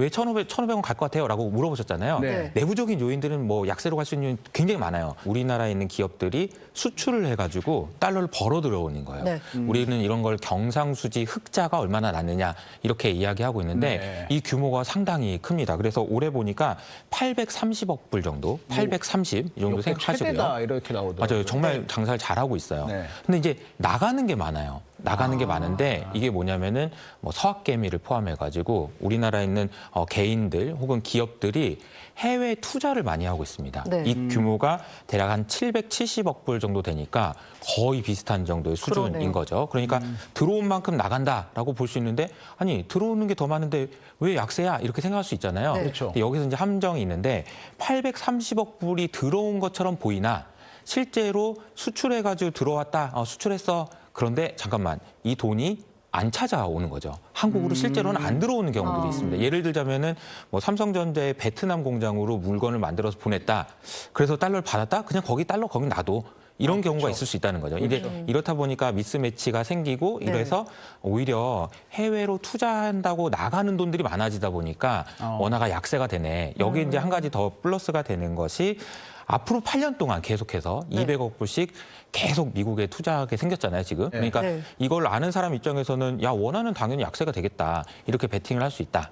왜 1,500, 1,500원 갈 것 같아요? 라고 물어보셨잖아요. 네. 내부적인 요인들은 뭐 약세로 갈 수 있는 요인 굉장히 많아요. 우리나라에 있는 기업들이 수출을 해가지고 달러를 벌어 들어오는 거예요. 네. 우리는 이런 걸 경상수지 흑자가 얼마나 났느냐 이렇게 이야기하고 있는데 네. 이 규모가 상당히 큽니다. 그래서 올해 보니까 830억 불 정도, 830 이 정도 생각하시고요. 이렇게 나오더라고요. 맞아요. 정말 장사를 잘하고 있어요. 네. 근데 이제 나가는 게 많아요. 나가는 게 많은데 아. 이게 뭐냐면은 뭐 서학개미를 포함해 가지고 우리나라에 있는 어, 개인들 혹은 기업들이 해외 투자를 많이 하고 있습니다. 네. 이 규모가 대략 한 770억 불 정도 되니까 거의 비슷한 정도의 수준인 그러네요. 거죠. 그러니까 들어온 만큼 나간다라고 볼 수 있는데 아니 들어오는 게 더 많은데 왜 약세야 이렇게 생각할 수 있잖아요. 네. 그렇죠. 근데 여기서 이제 함정이 있는데 830억 불이 들어온 것처럼 보이나 실제로 수출해가지고 들어왔다, 어, 수출했어. 그런데 잠깐만 이 돈이 안 찾아오는 거죠. 한국으로 실제로는 안 들어오는 경우들이 아. 있습니다. 예를 들자면은 뭐 삼성전자의 베트남 공장으로 물건을 만들어서 보냈다. 그래서 달러를 받았다. 그냥 거기 달러 거기 놔둬. 이런 경우가 있을 수 있다는 거죠. 근데 이렇다 보니까 미스매치가 생기고 네. 이래서 오히려 해외로 투자한다고 나가는 돈들이 많아지다 보니까 어. 원화가 약세가 되네. 여기 이제 한 가지 더 플러스가 되는 것이 앞으로 8년 동안 계속해서 네. 200억 불씩 계속 미국에 투자하게 생겼잖아요, 지금. 그러니까 네. 이걸 아는 사람 입장에서는 야, 원화는 당연히 약세가 되겠다. 이렇게 베팅을 할 수 있다.